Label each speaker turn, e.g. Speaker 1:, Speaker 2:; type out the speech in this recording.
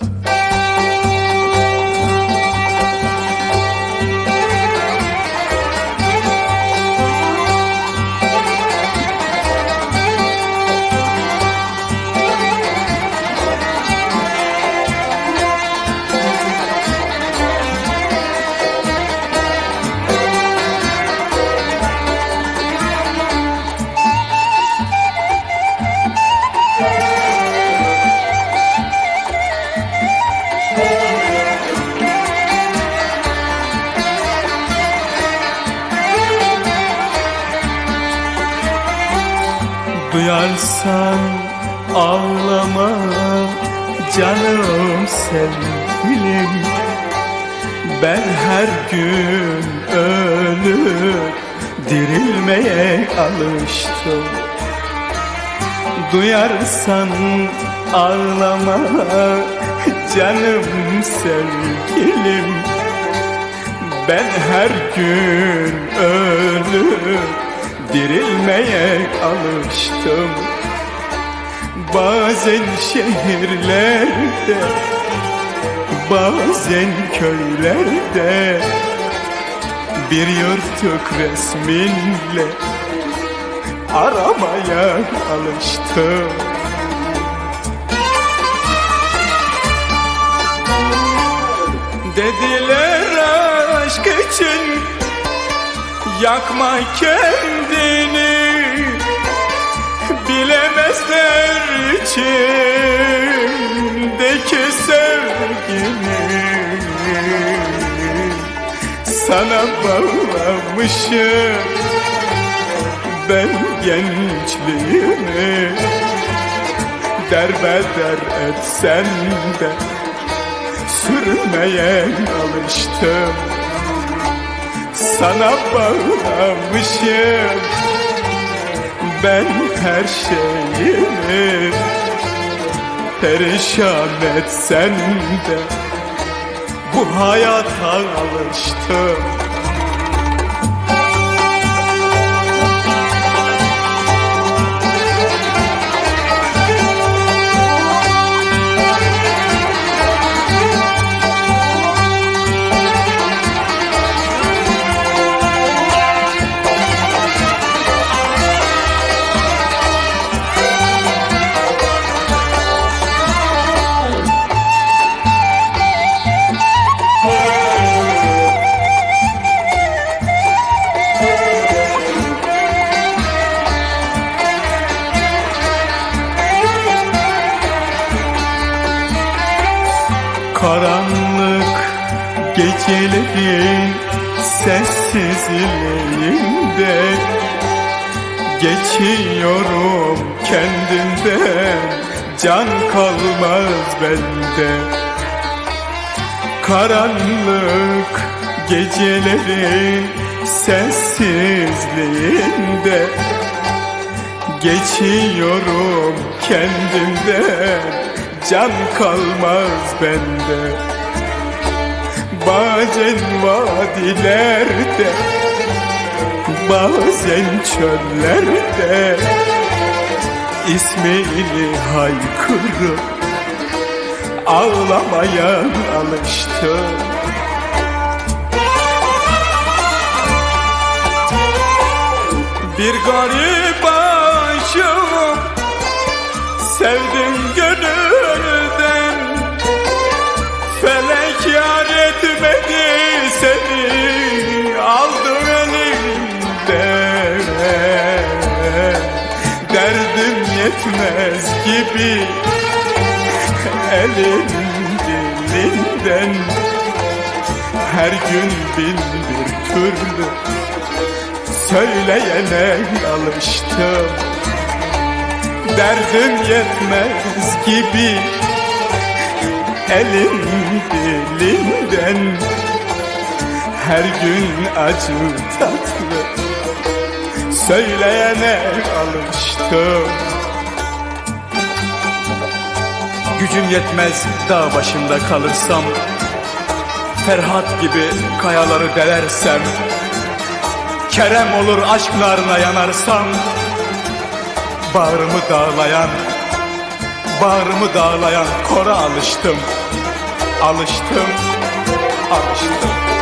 Speaker 1: Thank you. Duyarsan ağlama canım sevgilim. Ben her gün ölüp dirilmeye alıştım. Duyarsan ağlama canım sevgilim. Ben her gün ölüp dirilmeye alıştım Bazen şehirlerde Bazen köylerde. Bir yırtık resminle Aramaya alıştım. Dediler aşk için Yakma kendini Bilemezler içindeki sevgini Sana bağlamışım Ben gençliğimi. Derbeder etsen de Sürmeye alıştım sana bağlamışım. Ben her şeyimi. Perişan etsen de Bu hayata alıştım Karanlık gecelerin sessizliğinde Geçiyorum kendimden can kalmaz bende. Karanlık gecelerin sessizliğinde Geçiyorum kendimden Can kalmaz bende. Bazen vadilerde Bazen çöllerde ismini haykırıp Ağlamaya alıştım. Bir garip aşığım Sevdim gönülden Yetmez gibi. Elim dilinden Her gün bin bir türlü Söyleyene alıştım. Derdim yetmez gibi. Elim dilinden Her gün acı tatlı Söyleyene alıştım Gücüm yetmez dağ başında kalırsam Ferhat gibi kayaları delersem Kerem olur aşklarına yanarsam Bağrımı dağlayan Bağrımı dağlayan kora alıştım Alıştım, alıştım